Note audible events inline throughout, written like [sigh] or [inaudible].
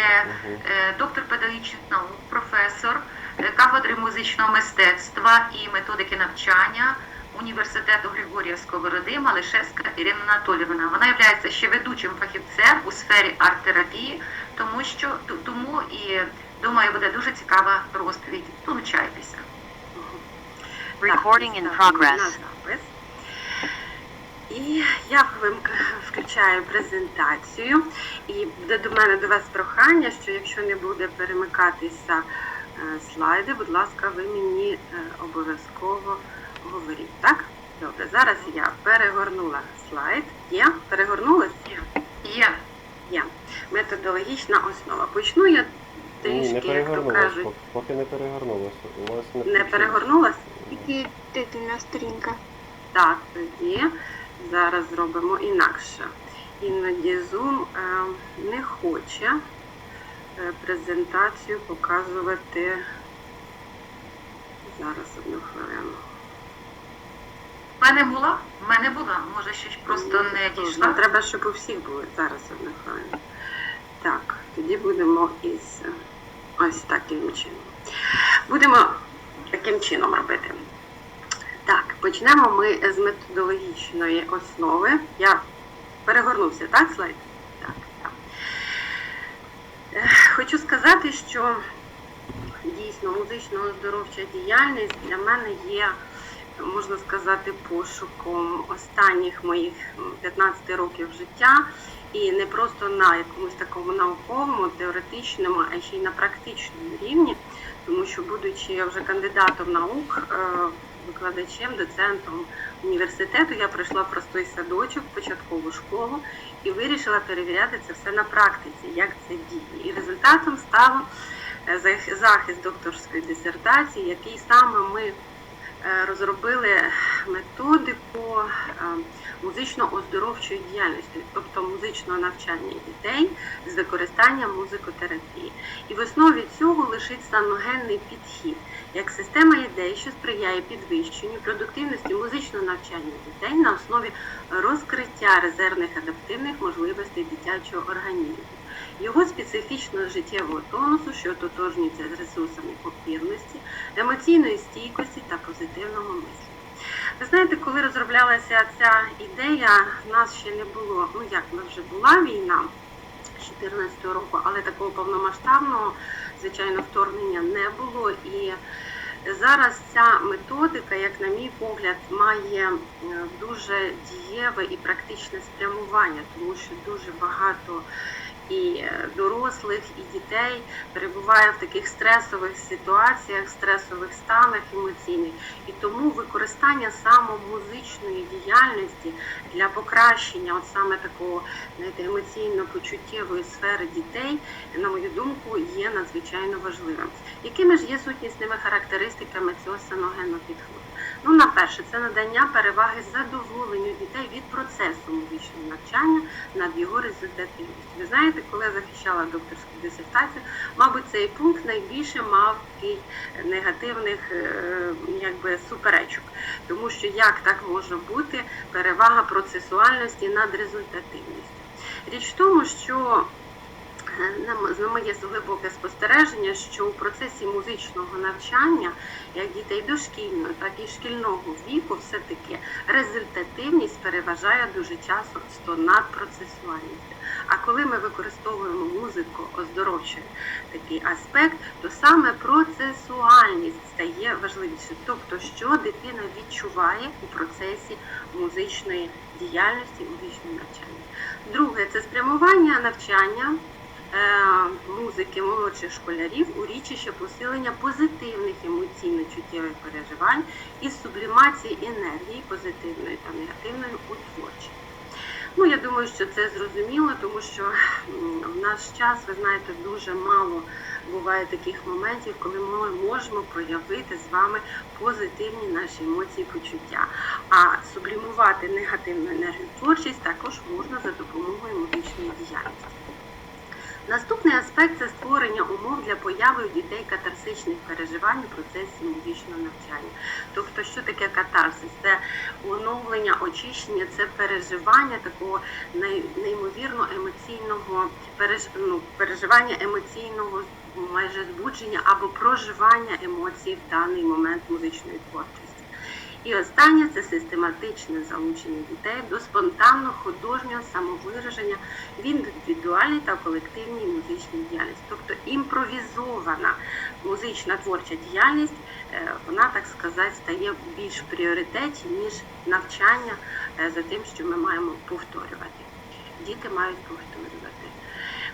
де е, доктор педагогічних наук, професор е, кафедри музичного мистецтва і методики навчання університету Григорія Сковороди Малишевська Ірина Анатолівна. Вона є ще ведучим фахівцем у сфері арт-терапії, тому що тому і думаю, буде дуже цікава розповідь. Долучайтеся. Recording in progress. І я включаю презентацію. І буде до мене до вас прохання, що якщо не буде перемикатися е, слайди, будь ласка, ви мені е, обов'язково говоріть. Так? Добре, зараз я перегорнула слайд. Є? Перегорнулась? Є. Є. Методологічна основа. Почну я Ні, не трішки, як то кажуть, поки- поки не. У вас не не перегорнулась? Тільки титульна сторінка. Так, тоді зараз зробимо інакше. Іноді Zoom е, не хоче е, презентацію показувати. Зараз одну хвилину. В мене була? В мене була. Може, ж просто не Ну, дійшла. Треба, щоб у всіх були. Зараз одну хвилину. Так, тоді будемо із ось таким чином. Будемо таким чином робити. Так, почнемо ми з методологічної основи. Я перегорнувся, так, слайд? Так, так. Е, Хочу сказати, що дійсно музично-оздоровча діяльність для мене є, можна сказати, пошуком останніх моїх 15 років життя. І не просто на якомусь такому науковому, теоретичному, а ще й на практичному рівні, тому що, будучи вже кандидатом наук, е, викладачем, доцентом університету, я пройшла простий садочок, початкову школу і вирішила перевіряти це все на практиці, як це діє. І результатом стало е, захист докторської дисертації, який саме ми розробили методику е, музично-оздоровчої діяльності, тобто музичного навчання дітей з використанням музикотерапії. І в основі цього лишить станогенний підхід як система ідей, що сприяє підвищенню продуктивності музичного навчання дітей на основі розкриття резервних адаптивних можливостей дитячого організму, його специфічного життєвого тонусу, що тотожнюється з ресурсами попірності, емоційної стійкості та позитивного мислення. Ви знаєте, коли розроблялася ця ідея, в нас ще не було, ну як в нас вже була війна з 2014 року, але такого повномасштабного, звичайно, вторгнення не було. І зараз ця методика, як на мій погляд, має е, дуже дієве і практичне спрямування, тому що дуже багато і е, дорослих, і дітей перебуває в таких стресових ситуаціях, стресових станах емоційних. І тому використання саме музичної діяльності для покращення от саме такого емоційно-почуттєвої сфери дітей, на мою думку, є надзвичайно важливим. Якими ж є сутнісними характеристиками цього саногенного підходу? Ну, на перше, це надання переваги задоволенню дітей від процесу музичного навчання над його результативністю. Ви знаєте, коли я захищала докторську дисертацію, мабуть, цей пункт найбільше мав негативних е, якби, суперечок. Тому що як так може бути перевага процесуальності над результативністю? Річ в тому, що м- на моє глибоке спостереження, що у процесі музичного навчання, як дітей дошкільного, так і шкільного віку, все-таки результативність переважає дуже часто над процесуальністю. А коли ми використовуємо музику оздоровчий такий аспект, то саме процесуальність стає важливіше, тобто що дитина відчуває у процесі музичної діяльності, музичного навчання. Друге це спрямування навчання е, музики молодших школярів у річище посилення позитивних емоційно-чуттєвих переживань і сублімації енергії позитивної та негативної у творчість. Ну, я думаю, що це зрозуміло, тому що в наш час, ви знаєте, дуже мало буває таких моментів, коли ми можемо проявити з вами позитивні наші емоції, почуття. А сублімувати негативну енергію творчість також можна за допомогою музичної діяльності. Наступний аспект це створення умов для появи у дітей катарсичних переживань у процесі музичного навчання. Тобто, що таке катарсис? Це оновлення, очищення, це переживання такого неймовірно емоційного ну, переживання емоційного майже збудження або проживання емоцій в даний момент музичної творчості. І останнє це систематичне залучення дітей до спонтанного художнього самовираження в індивідуальній та колективній музичній діяльності. Тобто імпровізована музична творча діяльність, е, вона, так сказати, стає більш в пріоритеті, ніж навчання е, за тим, що ми маємо повторювати. Діти мають повторювати.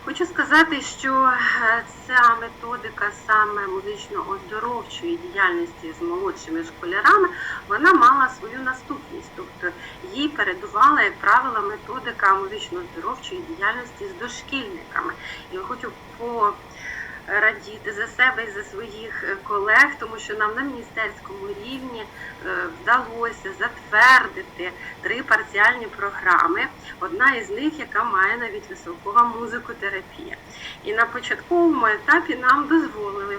Хочу сказати, що е, ця методика саме музично-оздоровчої діяльності з молодшими школярами, вона мала свою наступність. Тобто їй передувала, як правило, методика музично-оздоровчої діяльності з дошкільниками. І хочу порадіти за себе і за своїх е, колег, тому що нам на міністерському рівні е, вдалося затвердити три парціальні програми. Одна із них, яка має навіть високова музикотерапія. І на початковому етапі нам дозволили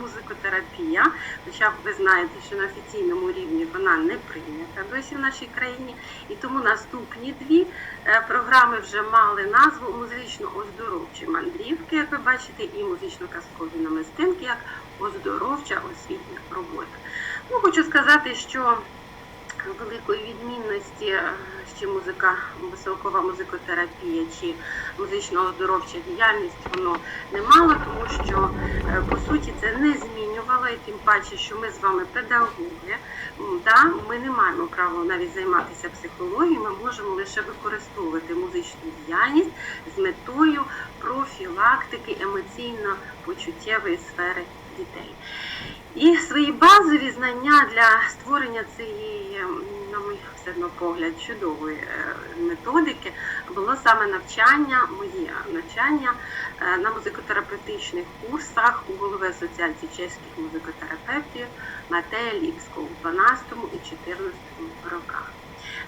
музикотерапія, хоча ви знаєте, що на офіційному рівні вона не прийнята досі в нашій країні. І тому наступні дві е, програми вже мали назву музично-оздоровчі мандрівки, як ви бачите, і музично-казкові намистинки, як оздоровча освітня робота. Ну, хочу сказати, що великої відмінності, е, чи музика, високова музикотерапія, чи музично-оздоровча діяльність, воно не мало, тому що е, по суті це не змінювало, і тим паче, що ми з вами педагоги, да, ми не маємо права навіть займатися психологією, ми можемо лише використовувати музичну діяльність з метою профілактики емоційно-почуттєвої сфери дітей. І свої базові знання для створення цієї, на мій все одно погляд, чудової е, методики було саме навчання, моє навчання е, на музикотерапевтичних курсах у голови Асоціації чеських музикотерапевтів Матея Ліпського у 12 і 14 роках.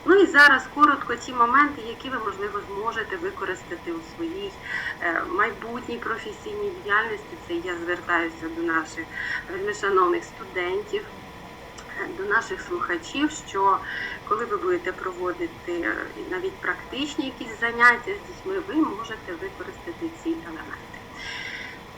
Ну і зараз коротко ті моменти, які ви можливо зможете використати у своїй е, майбутній професійній діяльності. Це я звертаюся до наших вельмишановних студентів, е, до наших слухачів, що коли ви будете проводити е, навіть практичні якісь заняття з дітьми, ви можете використати ці елементи.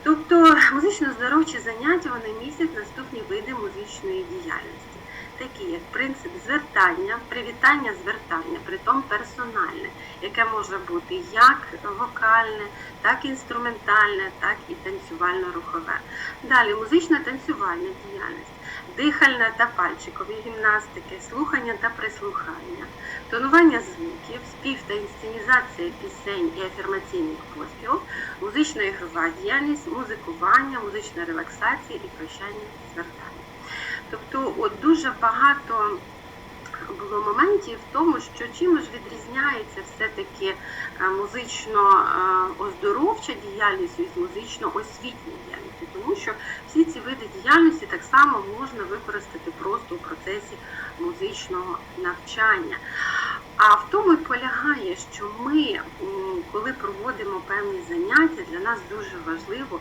Тобто музично-здоровчі заняття вони містять наступні види музичної діяльності такі як принцип звертання, привітання звертання, притом персональне, яке може бути як вокальне, так і інструментальне, так і танцювально-рухове. Далі музична танцювальна діяльність, дихальна та пальчикові гімнастики, слухання та прислухання, тонування звуків, спів та інсценізація пісень і афірмаційних поспівів, музична ігрова діяльність, музикування, музична релаксація і прощання звертання. Тобто, от дуже багато було моментів в тому, що чим ж відрізняється все-таки е, музично-оздоровча діяльність від музично-освітньої діяльності, тому що всі ці види діяльності так само можна використати просто у процесі музичного навчання. А в тому і полягає, що ми, коли проводимо певні заняття, для нас дуже важливо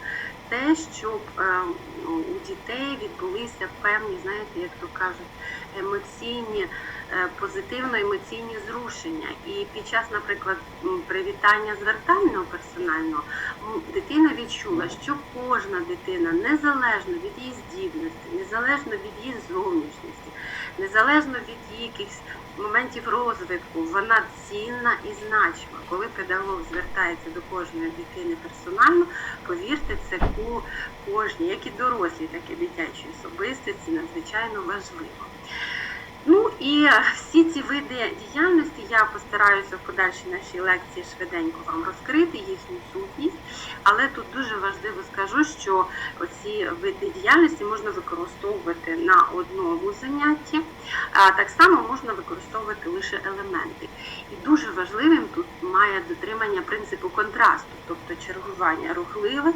те, щоб е, ну, у дітей відбулися певні, знаєте, як то кажуть, емоційні, е, позитивно-емоційні зрушення. І під час, наприклад, привітання звертального персонального дитина відчула, що кожна дитина, незалежно від її здібності, незалежно від її зовнішності, незалежно від її якихось моментів розвитку, вона цінна і значима. Коли педагог звертається до кожної дитини персонально, повірте, це у кожній, як і дорослі, так і дитячі особистості, надзвичайно важливо. І всі ці види діяльності я постараюся в подальшій нашій лекції швиденько вам розкрити їхню сутність, але тут дуже важливо скажу, що оці види діяльності можна використовувати на одному занятті, а так само можна використовувати лише елементи. І дуже важливим тут має дотримання принципу контрасту, тобто чергування рухливих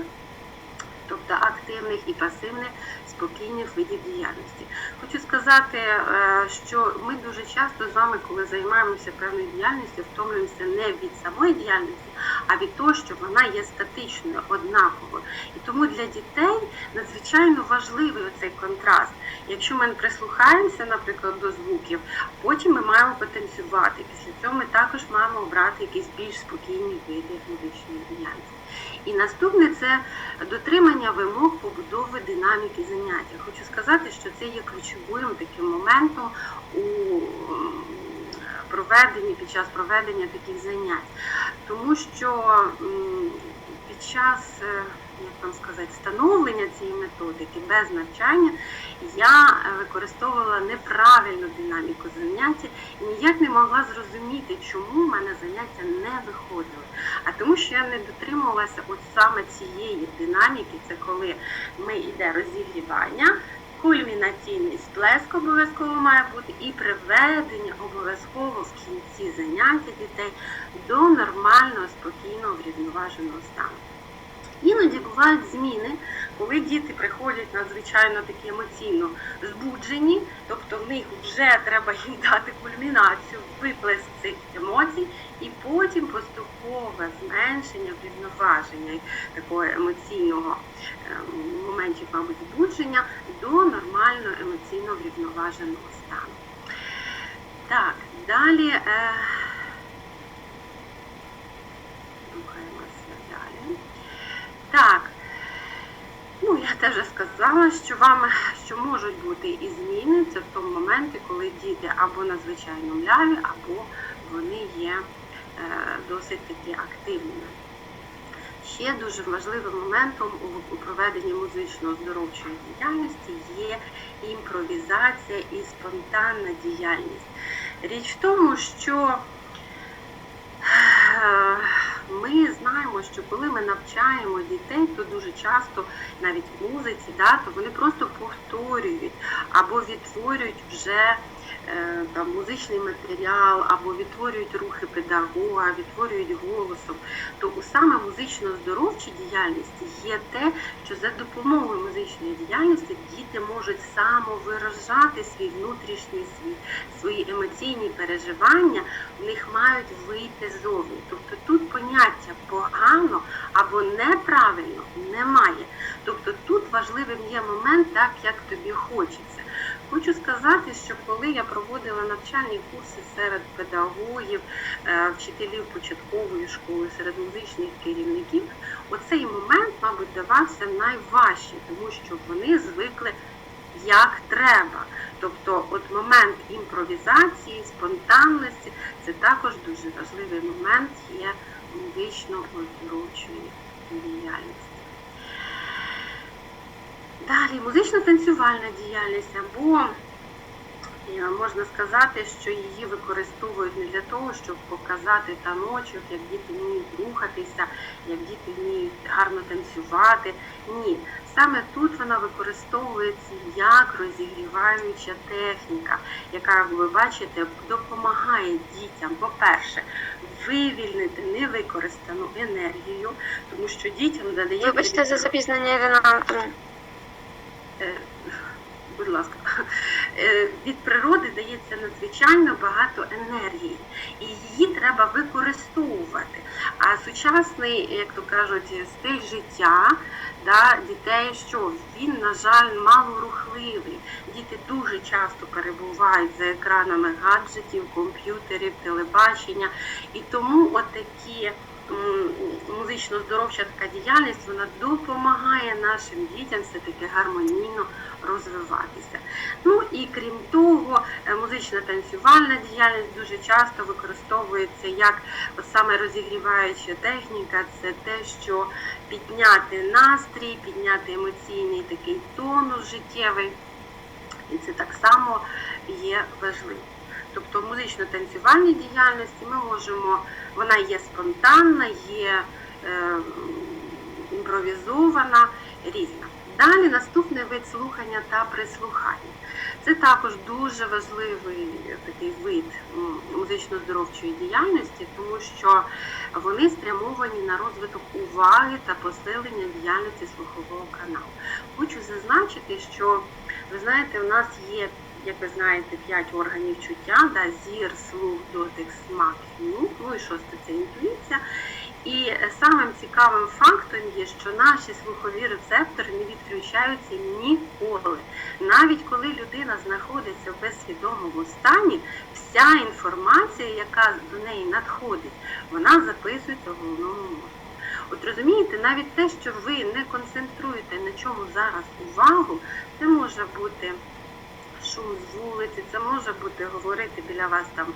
тобто активних і пасивних спокійних видів діяльності. Хочу сказати, е, що ми дуже часто з вами, коли займаємося певною діяльністю, втомлюємося не від самої діяльності, а від того, що вона є статичною, однаковою. І тому для дітей надзвичайно важливий оцей контраст. Якщо ми прислухаємося, наприклад, до звуків, потім ми маємо потанцювати. Після цього ми також маємо обрати якісь більш спокійні види музичної діяльності. І наступне це дотримання вимог побудови динаміки заняття. Хочу сказати, що це є ключовим таким моментом у проведенні під час проведення таких занять, тому що під час е, як вам сказати, становлення цієї методики без навчання я е, використовувала неправильну динаміку заняття і ніяк не могла зрозуміти, чому в мене заняття не виходили. А тому, що я не дотримувалася от саме цієї динаміки, це коли ми йде розігрівання, кульмінаційний сплеск обов'язково має бути і приведення обов'язково в кінці заняття дітей до нормального, спокійного, врівноваженого стану. Іноді бувають зміни, коли діти приходять надзвичайно такі емоційно збуджені, тобто в них вже треба їм [laughs] дати кульмінацію, виплеск цих емоцій, і потім поступове зменшення, врівноваження такого емоційного ем, моментів, мабуть, збудження до нормально емоційно врівноваженого стану. Так, далі. Е... Так. Ну, я теж сказала, що вам що можуть бути і зміни, це в тому моменті, коли діти або надзвичайно мляві, або вони є е, досить таки активними. Ще дуже важливим моментом у, проведенні музично-оздоровчої діяльності є імпровізація і спонтанна діяльність. Річ в тому, що ми знаємо, що коли ми навчаємо дітей, то дуже часто навіть в музиці, да, то вони просто повторюють або відтворюють вже е, там, музичний матеріал, або відтворюють рухи педагога, відтворюють голосом. То у саме музично-здоровчій діяльності є те, що за допомогою музичної діяльності діти можуть самовиражати свій внутрішній світ, свої емоційні переживання, в них мають вийти зовні. Тобто тут поняття погано або неправильно немає. Тобто тут важливим є момент, так як тобі хочеться. Хочу сказати, що коли я проводила навчальні курси серед педагогів, е, вчителів початкової школи, серед музичних керівників, оцей момент, мабуть, давався найважче, тому що вони звикли як треба. Тобто, от момент імпровізації, спонтанності це також дуже важливий момент є музично-оздоровчої діяльності. Далі музично-танцювальна діяльність або е, можна сказати, що її використовують не для того, щоб показати таночок, як діти вміють рухатися, як діти вміють гарно танцювати. Ні, саме тут вона використовується як розігріваюча техніка, яка, як ви бачите, допомагає дітям, по-перше, вивільнити невикористану енергію, тому що дітям задається Вибачте за запізнення, Ірина будь ласка, Е, від природи дається надзвичайно багато енергії, і її треба використовувати. А сучасний, як то кажуть, стиль життя да, дітей, що він, на жаль, малорухливий. Діти дуже часто перебувають за екранами гаджетів, комп'ютерів, телебачення, і тому отакі м, музично-здоровча така діяльність вона допомагає нашим дітям все-таки гармонійно розвиватися. Ну і крім того, е, музична танцювальна діяльність дуже часто використовується як от саме розігріваюча техніка, це те, що підняти настрій, підняти емоційний такий тонус життєвий. І це так само є важливо. Тобто музично-танцювальній діяльності ми можемо, вона є спонтанна, є е, імпровізована, різна. Далі наступний вид слухання та прислухання. Це також дуже важливий такий вид музично-здоровчої діяльності, тому що вони спрямовані на розвиток уваги та посилення діяльності слухового каналу. Хочу зазначити, що ви знаєте, у нас є, як ви знаєте, п'ять органів чуття: да, зір, слух, дотик, смак, нюх, ну і шосте це інтуїція. І е, самим цікавим фактом є, що наші слухові рецептори не відключаються ніколи. Навіть коли людина знаходиться в безсвідомому стані, вся інформація, яка до неї надходить, вона записується в головному мозку. От розумієте, навіть те, що ви не концентруєте на чому зараз увагу, це може бути шум з вулиці, це може бути говорити біля вас там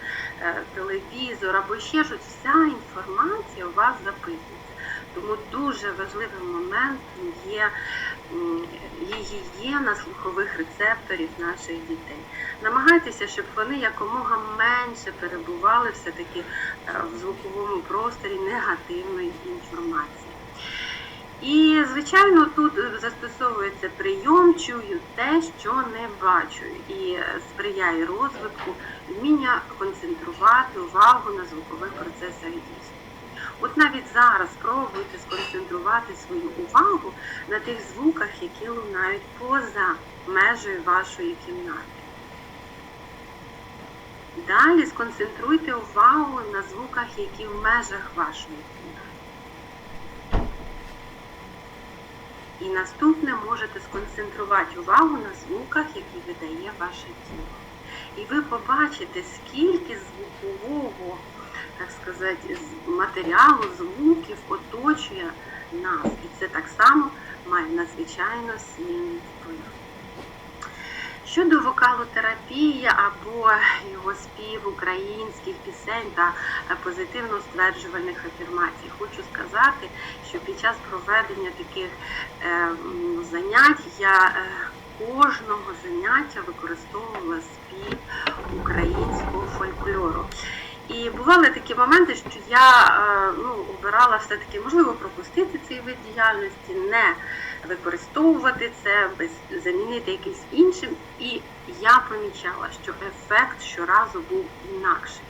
е, телевізор або ще щось. Вся інформація у вас записується. Тому дуже важливим моментом є гігієна слухових рецепторів наших дітей. Намагайтеся, щоб вони якомога менше перебували все-таки е, в звуковому просторі негативної інформації. І, звичайно, тут е, застосовується прийом, чую те, що не бачу, і е, сприяє розвитку вміння концентрувати увагу на звукових процесах дійсно. От навіть зараз спробуйте сконцентрувати свою увагу на тих звуках, які лунають поза межею вашої кімнати. Далі сконцентруйте увагу на звуках, які в межах вашої кімнати. І наступне можете сконцентрувати увагу на звуках, які видає ваше тіло. І ви побачите, скільки звукового, так сказати, матеріалу, звуків оточує нас. І це так само має надзвичайно сильний вплив. Щодо вокалотерапії або його спів українських пісень та позитивно стверджувальних афірмацій, хочу сказати, що під час проведення таких е, занять я е, кожного заняття використовувала спів українського фольклору. І бували такі моменти, що я е, ну, обирала все-таки, можливо, пропустити цей вид діяльності, не використовувати це, замінити якимсь іншим. І я помічала, що ефект щоразу був інакший.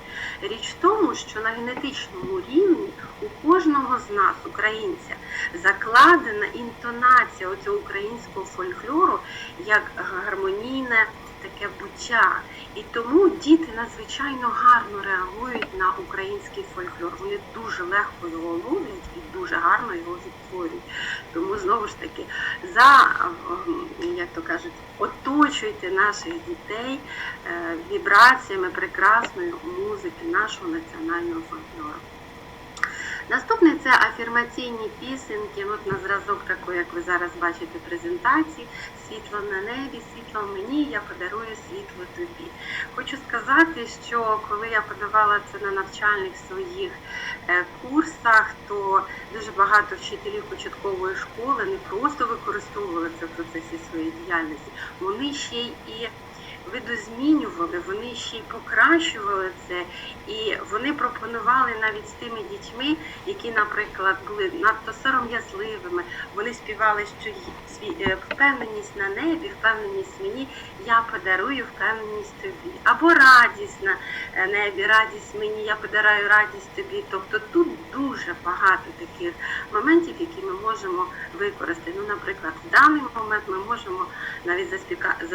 Річ в тому, що на генетичному рівні у кожного з нас, українця, закладена інтонація оцього українського фольклору як гармонійне таке буття. І тому діти надзвичайно гарно реагують на український фольклор. Вони дуже легко його ловлять і дуже гарно його відтворюють. Тому знову ж таки, за ем, як то кажуть, оточуйте наших дітей е, вібраціями прекрасної музики нашого національного фольклору. Наступне це афірмаційні пісеньки, от на зразок такої, як ви зараз бачите презентації, світло на небі, світло мені, я подарую світло тобі. Хочу сказати, що коли я подавала це на навчальних своїх е, курсах, то дуже багато вчителів початкової школи не просто використовували це в процесі своєї діяльності, вони ще й видозмінювали, вони ще й покращували це, і вони пропонували навіть з тими дітьми, які, наприклад, були надто сором'язливими. Вони співали, що е, впевненість на небі, впевненість мені, я подарую впевненість тобі. Або радість на е, небі, радість мені, я подарую радість тобі. Тобто тут дуже багато таких моментів, які ми можемо використати. Ну, наприклад, в даний момент ми можемо навіть заспіка-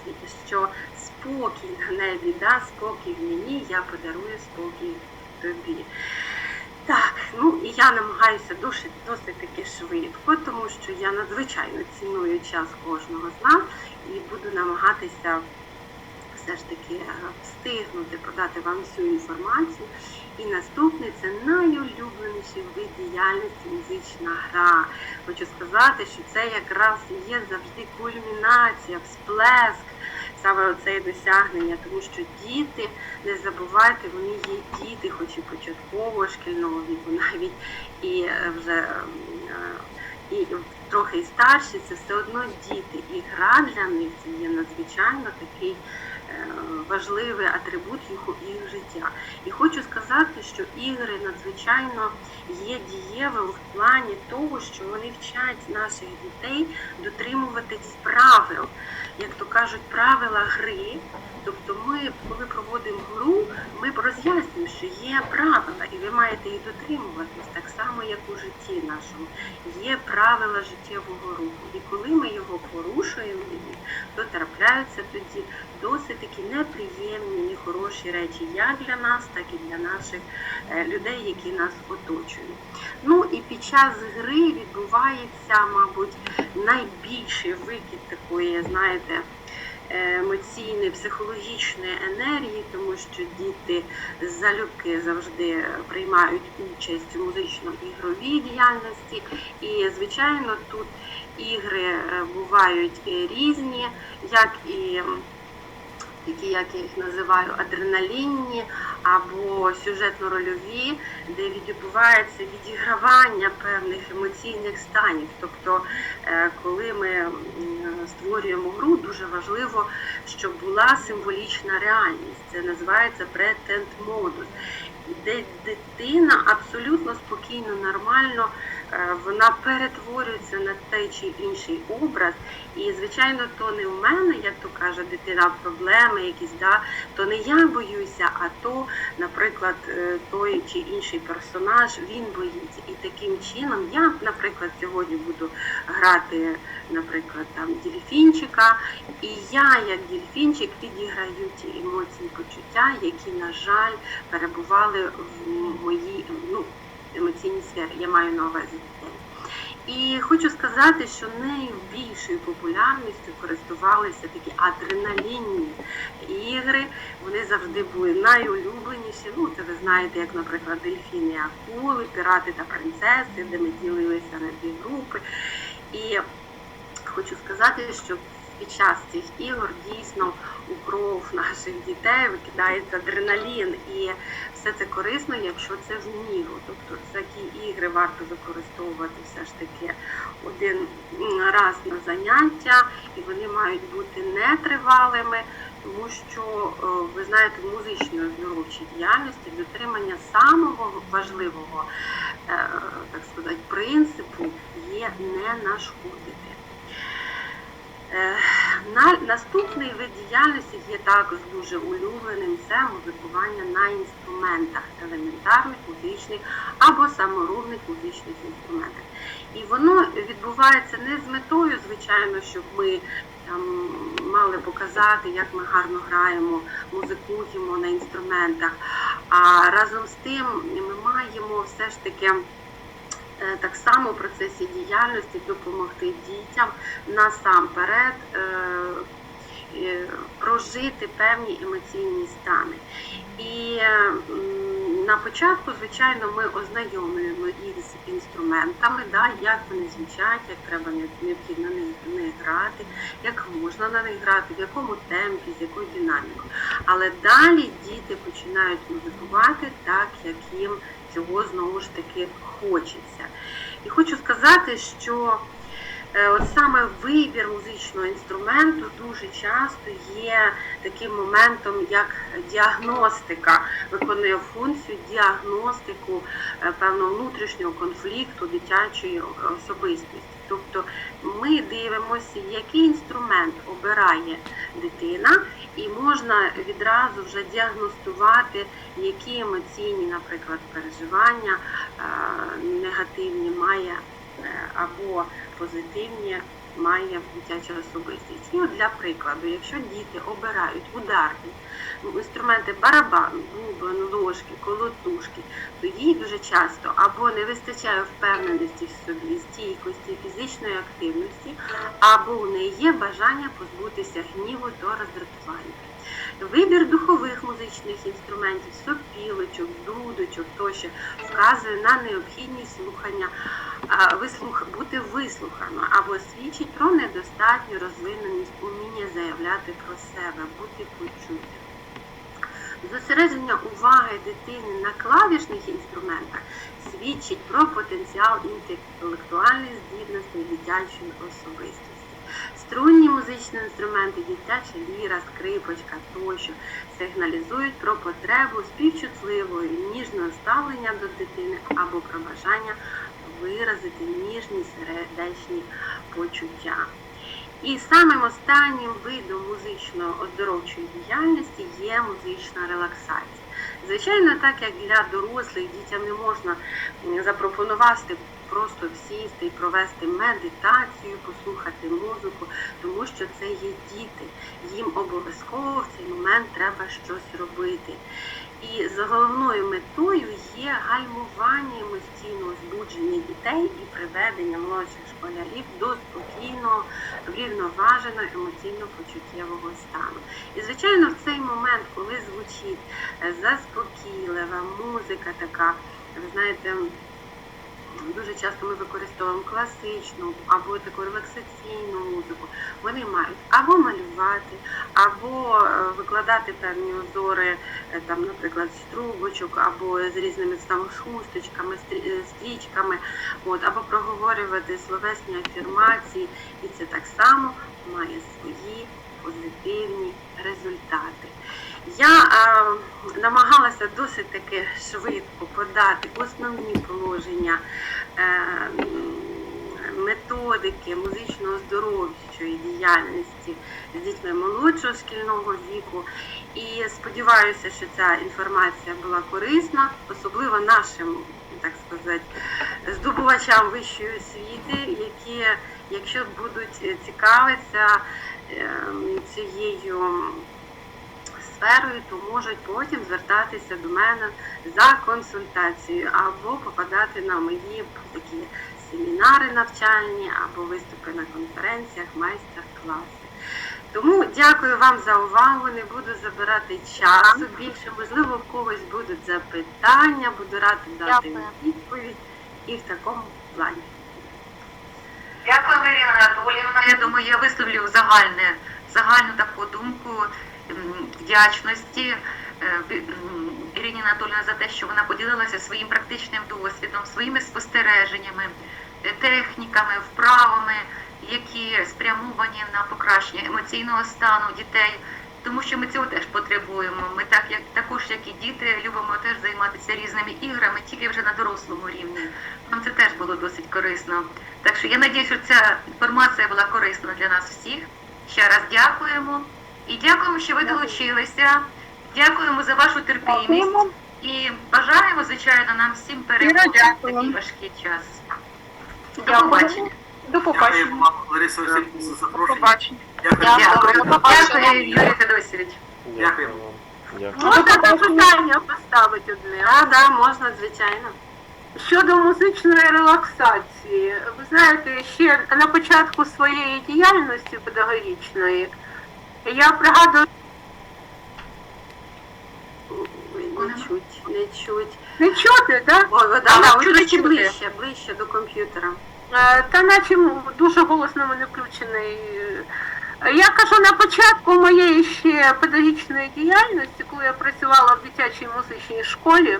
заспівати, що спокій на небі, да, спокій в мені, я подарую спокій тобі. Так, ну і я намагаюся досить, досить таки швидко, тому що я надзвичайно ціную час кожного з нас і буду намагатися все ж таки е, встигнути подати вам всю інформацію. І наступний це найулюбленіший вид діяльності музична гра. Хочу сказати, що це якраз є завжди кульмінація, всплеск саме оце досягнення, тому що діти, не забувайте, вони є діти, хоч і початкового шкільного віку, навіть і е, вже е, і трохи старші, це все одно діти. І гра для них це є надзвичайно такий важливий атрибут їх, їх життя. І хочу сказати, що ігри надзвичайно є дієвим в плані того, що вони вчать наших дітей дотримуватись правил, як то кажуть, правила гри. Тобто ми, коли проводимо гру, ми роз'яснюємо, що є правила, і ви маєте їх дотримуватись, так само, як у житті нашому. Є правила життєвого руху. І коли ми його порушуємо, то трапляються тоді досить такі неприємні, нехороші речі, як для нас, так і для наших е, людей, які нас оточують. Ну і під час гри відбувається, мабуть, найбільший викид такої, знаєте, е, емоційної, психологічної енергії, тому що діти залюбки завжди приймають участь у музично-ігровій діяльності. І, звичайно, тут ігри е, бувають різні, як і такі, як я їх називаю, адреналінні або сюжетно-рольові, де відбувається відігравання певних емоційних станів. Тобто, е, коли ми створюємо гру, дуже важливо, щоб була символічна реальність. Це називається претент модус. Де дитина абсолютно спокійно, нормально вона перетворюється на той чи інший образ. І, звичайно, то не в мене, як то каже дитина, проблеми якісь, да, то не я боюся, а то, наприклад, е, той чи інший персонаж він боїться. І таким чином я, наприклад, сьогодні буду грати, наприклад, там дільфінчика, і я, як дільфінчик, підіграю ті емоції, почуття, які, на жаль, перебували в моїй ну, емоційній сфері. Я маю на увазі дітей. І хочу сказати, що найбільшою популярністю користувалися такі адреналінні ігри. Вони завжди були найулюбленіші. Ну, це ви знаєте, як, наприклад, дельфіни, акули, пірати та принцеси, де ми ділилися на дві групи. І хочу сказати, що під час цих ігор дійсно у кров наших дітей викидається адреналін, і все це корисно, якщо це в міру. Тобто такі ігри варто використовувати все ж таки один раз на заняття, і вони мають бути нетривалими, тому що е, ви знаєте, в музичній оздоровчій діяльності дотримання самого важливого, е, так сказати, принципу є не нашкодити. Е, На, наступний вид діяльності є також дуже улюбленим. Це музикування на інструментах, елементарних музичних або саморобних музичних інструментах. І воно відбувається не з метою, звичайно, щоб ми там мали показати, як ми гарно граємо, музикуємо на інструментах. А разом з тим ми маємо все ж таки так само в процесі діяльності допомогти дітям насамперед е, е, прожити певні емоційні стани. І е, на початку, звичайно, ми ознайомлюємо їх з інструментами, да, як вони звучать, як треба необхідно на них, на них грати, як можна на них грати, в якому темпі, з якою динамікою. Але далі діти починають музикувати так, як їм цього знову ж таки хочеться. І хочу сказати, що от саме вибір музичного інструменту дуже часто є таким моментом, як діагностика, виконує функцію діагностику е, певного внутрішнього конфлікту дитячої особистості. Тобто ми дивимося, який інструмент обирає дитина, і можна відразу вже діагностувати, які емоційні, наприклад, переживання е, негативні має е, або позитивні має дитяча особистість. І от для прикладу, якщо діти обирають ударні інструменти барабан, бубен, ложки, колотушки, то їй дуже часто або не вистачає впевненості в собі, стійкості, фізичної активності, або у неї є бажання позбутися гніву та роздратування. Вибір духових музичних інструментів, сопілочок, дудочок тощо вказує на необхідність слухання, вислух, бути вислухано або свідчить про недостатню розвиненість уміння заявляти про себе, бути почутим. Зосередження уваги дитини на клавішних інструментах свідчить про потенціал інтелектуальних здібностей дитячої особистості. Струнні музичні інструменти, дитяча ліра, скрипочка тощо сигналізують про потребу співчутливого і ніжного ставлення до дитини або про бажання виразити ніжні сердечні почуття. І самим останнім видом музично-оздоровчої діяльності є музична релаксація. Звичайно, так як для дорослих дітям не можна запропонувати просто сісти і провести медитацію, послухати музику, тому що це є діти. Їм обов'язково в цей момент треба щось робити. І з головною метою є гальмування емоційного збудження дітей і приведення молодших школярів до спокійного, врівноваженого емоційно-почуттєвого стану. І звичайно, в цей момент, коли звучить е, заспокійлива музика, така, ви знаєте, дуже часто ми використовуємо класичну або таку релаксаційну музику. Вони мають або малювати, або е, викладати певні озори, е, там, наприклад, з трубочок, або з різними там шусточками, е, стрічками, от, або проговорювати словесні афірмації, і це так само має свої позитивні результати. Я е, намагалася досить таки швидко подати основні положення е, методики музично-оздоровчої діяльності з дітьми молодшого шкільного віку. І сподіваюся, що ця інформація була корисна, особливо нашим, так сказати, здобувачам вищої освіти, які, якщо будуть цікавитися цією сферою, то можуть потім звертатися до мене за консультацією або попадати на мої такі семінари навчальні, або виступи на конференціях, майстер-класи. Тому дякую вам за увагу. Не буду забирати часу більше. Можливо, в когось будуть запитання, буду рада дати Дякую. відповідь і в такому плані. Дякую, Ірина Анатоліївна. Я думаю, я висловлю загальне, загальну таку думку вдячності е, Ірині Анатоліївні за те, що вона поділилася своїм практичним досвідом, своїми спостереженнями, е, техніками, вправами, які спрямовані на покращення емоційного стану дітей. Тому що ми цього теж потребуємо. Ми так як також, як і діти, любимо теж займатися різними іграми, тільки вже на дорослому рівні. Нам це теж було досить корисно. Так що я надію, що ця інформація була корисна для нас всіх. Ще раз дякуємо і дякуємо, що ви долучилися. Дякуємо за вашу терпимість Дякуємо. і бажаємо, звичайно, нам всім перемоги в такий важкий час. До Дякую. побачення. До побачення. Дякую вам, Лариса Васильівна, за До запрошення. побачення. Дякую. Дякую. Юрій Федосович. Дякую. Можна запитання поставити одне? А, да, можна, звичайно. Щодо музичної релаксації, ви знаєте, ще на початку своєї діяльності педагогічної я пригадую, Не чуть, не чуть. не чути, так? Але да, ось чути чути. ближче, ближче до комп'ютера. Е, Та наче дуже голосно мене включений. Я кажу, на початку моєї ще педагогічної діяльності, коли я працювала в дитячій музичній школі,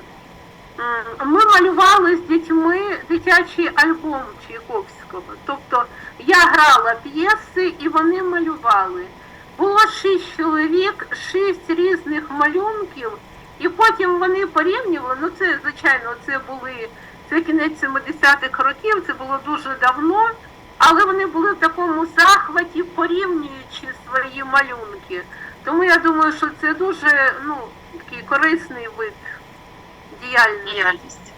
ми малювали з дітьми дитячий альбом Чайковського. Тобто я грала п'єси і вони малювали. Було шість чоловік, шість різних малюнків, і потім вони порівнювали. Ну це звичайно, це були це кінець 70-х років, це було дуже давно, але вони були в такому захваті, порівнюючи свої малюнки. Тому я думаю, що це дуже ну, такий корисний вид діяльності. Діяльність.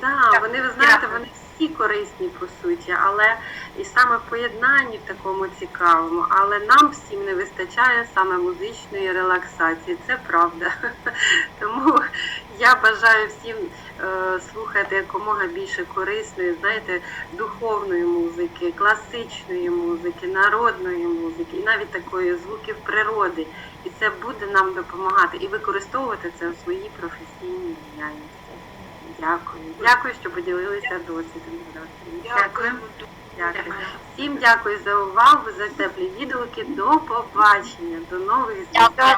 Да, вони, ви знаєте, вони всі корисні по суті, але і саме в поєднанні в такому цікавому, але нам всім не вистачає саме музичної релаксації. Це правда. [laughs] Тому я бажаю всім е, слухати якомога більше корисної, знаєте, духовної музики, класичної музики, народної музики, і навіть такої звуків природи. І це буде нам допомагати і використовувати це у своїй професійній діяльності. Дякую. Дякую, що поділилися досвідом. Дякую. Дякую. Всім дякую за увагу, за теплі відгуки. До побачення, до нових зустрічей.